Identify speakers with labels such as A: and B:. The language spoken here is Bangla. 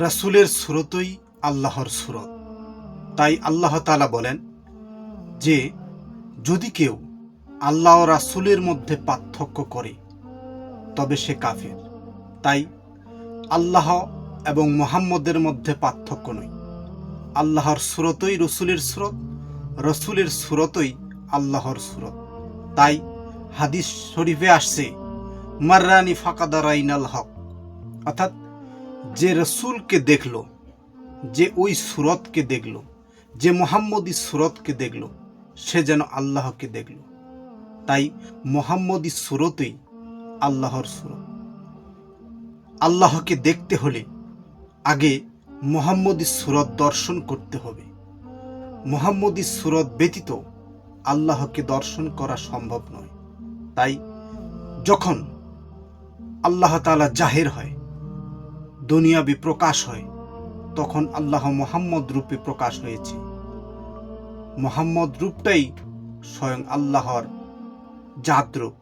A: রাসূলের সুরতই আল্লাহর সুরত। তাই আল্লাহ তালা বলেন, যে যদি কেউ আল্লাহ রাসূলের মধ্যে পার্থক্য করে, তবে সে কাফের। তাই আল্লাহ এবং মোহাম্মদের মধ্যে পার্থক্য নয়। আল্লাহর সুরতই রসুলের সুরত, রসুলের সুরতই আল্লাহর সুরত। তাই হাদিস শরীফে আসছে, মাররানি ফাকাদারাইনাল হক। অর্থাৎ যে রসুলকে দেখল, যে ওই সুরতকে দেখল, যে মোহাম্মদী সুরতকে দেখল, সে যেন আল্লাহকে দেখল। তাই মোহাম্মদী সুরতই আল্লাহর সুরত। আল্লাহকে দেখতে হলে আগে মোহাম্মদী সুরত দর্শন করতে হবে। মোহাম্মদী সুরত ব্যতীত আল্লাহকে দর্শন করা সম্ভব নয়। তাই যখন আল্লাহ তাআলা জাহের হয় দুনিয়াবি প্রকাশ হয়, তখন আল্লাহ মোহাম্মদ রূপে প্রকাশ হয়েছে। মোহাম্মদ রূপটাই স্বয়ং আল্লাহর জাত রূপ।